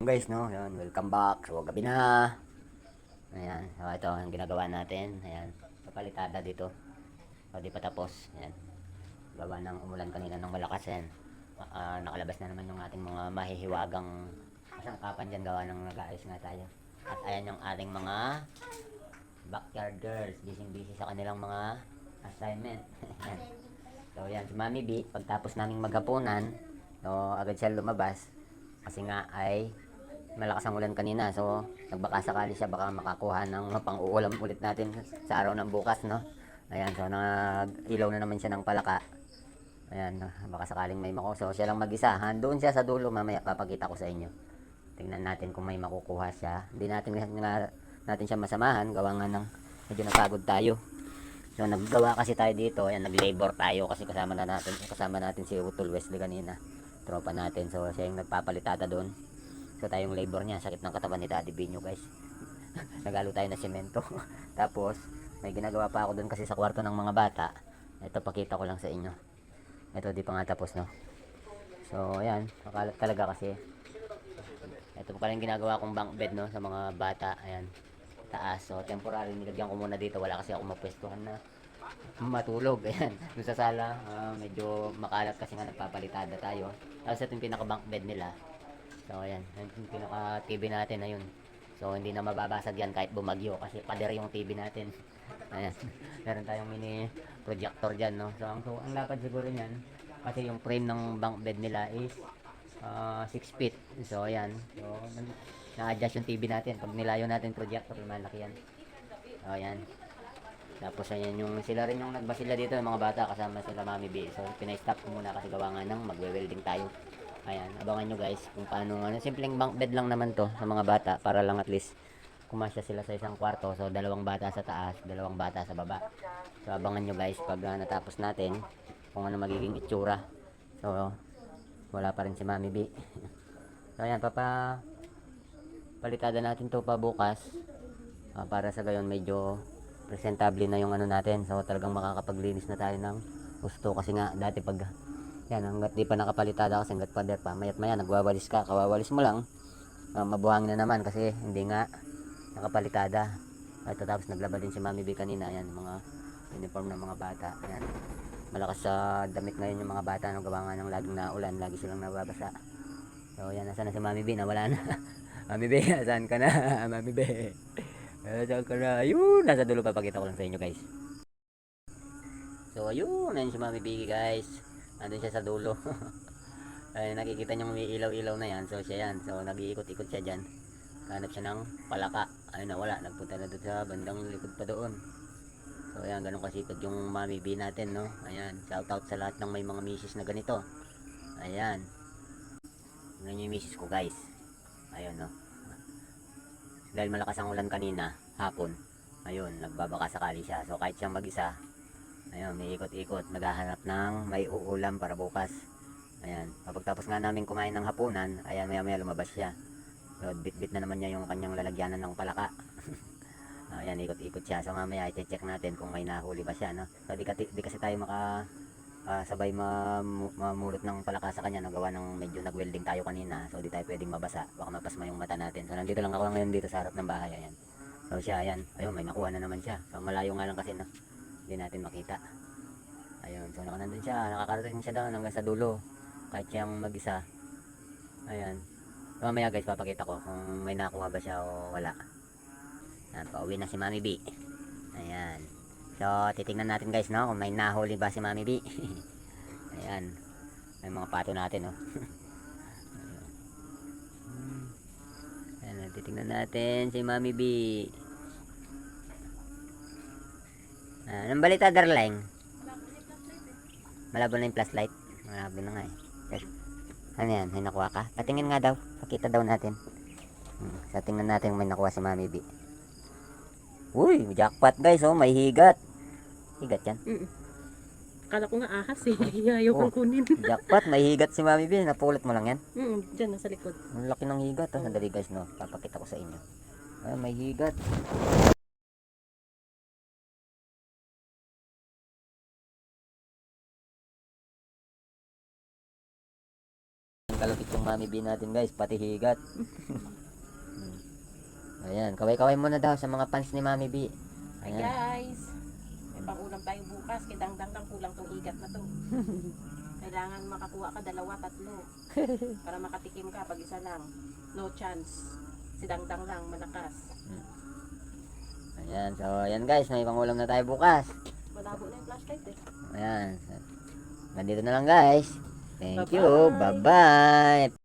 guys, no? Ayan, welcome back. So, gabi na. Ayan, so ito ang ginagawa natin. Ayan, papalitada dito. So, di pa tapos. Ayan. Gawa ng umulan kanina ng malakas. Ayan. Ah, nakalabas na naman yung ating mga mahihiwagang kasangkapan dyan. Gawa ng nag-aayos nga tayo. At ayan yung ating mga backyard girls. Busy-busy sa kanilang mga assignment. Ayan. So, yan. Si Mami B, pagtapos naming maghapunan, no, agad siya lumabas. Kasi nga ay malakas ang ulan kanina. So, nagbaka sakali siya baka makakuha ng pang-uulam ulit natin sa araw ng bukas, no? Ayan, so nag-ilaw na naman siya ng palaka. Ayan, baka sakaling may mako. So, siya lang mag-isa. Doon siya sa dulo, mamaya papakita ko sa inyo. Tingnan natin kung may makukuha siya. Hindi natin nga natin siya masamahan. Gawa nga ng medyo napagod tayo. So, naggawa kasi tayo dito. Ayan, nag-labor tayo kasi kasama na natin. Kasama natin si Utol Wesley kanina. Tropa natin. So, siya yung nagpapalitada doon. So, tayong labor niya. Sakit ng katawan ni Daddy Binyo, guys. Nagalo tayo na semento. Tapos, may ginagawa pa ako doon kasi sa kwarto ng mga bata. Ito, pakita ko lang sa inyo. Ito, di pa nga tapos, no? So, ayan. Makalat talaga kasi. Ito pa yung ginagawa kong bunk bed, no? Sa mga bata. Ayan. Taas. So, temporary, nilagyan ko muna dito. Wala kasi ako mapwestuhan na matulog. Ayan. Doon sa sala, ah, medyo makalat kasi nga nagpapalitada tayo. Tapos ito yung pinaka-bunk bed nila. So, ayan. Yan yung pinaka-TV natin. Ayun. So, hindi na mababasag yan kahit bumagyo kasi pader yung TV natin. Ayan. Meron tayong mini projector dyan, no? So, ang, so, ang lapad siguro niyan, kasi yung frame ng bunk bed nila is 6 feet. So, ayan. So, na- na-adjust yung TV natin. Pag nilayo natin projector, malaki yan. So, ayan. Tapos, ayan yung, sila rin yung nagbasila dito, yung mga bata, kasama sila Mami B. So, pinay-stop ko muna kasi gawa nga ng magwe-welding tayo. Ayan, abangan nyo guys kung paano, ano, simpleng bunk bed lang naman to sa mga bata para lang at least kumasya sila sa isang kwarto. So, dalawang bata sa taas, dalawang bata sa baba. So, abangan nyo guys pag ah, natapos natin kung ano magiging itsura. So, wala pa rin si Mami B. so, ayan, papa palitada natin to pa bukas ah, para sa gayon medyo presentable na yung ano natin. So, talagang makakapaglinis na tayo ng gusto kasi nga dati pag yan, hanggat di pa nakapalitada kasi hanggat pader pa, mayat maya nagwawalis ka, kawawalis mo lang, ah, mabuhangin na naman kasi hindi nga nakapalitada. At tapos naglaba din si Mami B kanina, ayan, mga uniform ng mga bata. Ayan. Malakas sa damit ngayon yung mga bata, no, gawa nga ng laging na ulan, lagi silang nababasa. So, yan, nasa na si Mami B, nawala na. Mami B, saan ka na? Mami B. Saan ka na? Ayun, nasa dulo papakita ko lang sa inyo, guys. So, ayun, ayun si Mami B, guys. Andun siya sa dulo. Ay, nakikita niyo may ilaw-ilaw na yan. So, siya yan. So, nag-iikot-ikot siya dyan. Hanap siya ng palaka. Ayun na, wala. Nagpunta na doon sa bandang likod pa doon. So, ayan, ganun kasipag yung Mami B natin, no? Ayan, shout out sa lahat ng may mga misis na ganito. Ayan. Ganyan yung misis ko, guys. Ayun, no? Dahil malakas ang ulan kanina, hapon. Ayun, nagbabaka sakali siya. So, kahit siyang mag-isa, ayun, may ikot-ikot. Naghahanap ng may uulam para bukas. Ayan, kapag tapos nga namin kumain ng hapunan, ayan, maya-maya lumabas siya. So, bit-bit na naman niya yung kanyang lalagyanan ng palaka. Ayan, ikot-ikot siya. So mamaya i-check natin kung may nahuli ba siya, no? So di, kati- di kasi tayo maka ah, sabay mam- mamulot ng palaka sa kanya nagawa ng medyo nag-welding tayo kanina. So di tayo pwedeng mabasa. Baka mapasma yung mata natin. So nandito lang ako ngayon dito sa harap ng bahay. Ayan. So siya, ayan. Ayun, may nakuha na naman siya. So malayo nga lang kasi, no? Hindi natin makita. Ayun, so nakanandun siya. Nakakarating siya doon hanggang sa dulo. Kahit siyang mag-isa. Ayan. So, mamaya guys, papakita ko kung may nakuha ba siya o wala. Ayan, pauwi na si Mami B. Ayan. So, titingnan natin guys, no? Kung may nahuli ba si Mami B. Ayan. May mga pato natin, no? Ayan, titingnan natin si Mami B. Ah, anong balita, darling? Malabo na yung flashlight. Malabo na nga eh. Yes. Ano yan? May nakuha ka? Patingin nga daw. Pakita daw natin. Hmm. So, tingnan natin may nakuha si Mami B. Uy, jackpot guys, oh, may higat. Higat yan. Mm. Kala ko nga ahas eh. Ayaw Oh. kong kunin. Jackpot, may higat si Mami B. Napulot mo lang yan. Mm, dyan, nasa likod. Ang laki ng higat. Oh. Sandali guys, no. Papakita ko sa inyo. Ay, may higat. Kalapit yung Mami Mami B natin guys, pati higat. Ayan, kaway-kaway muna daw sa mga fans ni Mami B. Hi Ayan. guys! May pangulam tayo bukas. Kidang-dang lang kulang tong igat na to. Kailangan makakuha ka dalawa, tatlo. Para makatikim ka pag isa lang. No chance. Si Dangdang lang, malakas. Ayan, so ayan guys, may pangulam na tayo bukas. Malabo na yung flashlight eh. Ayan. Nandito na lang guys. Thank you. Bye-bye. Bye-bye.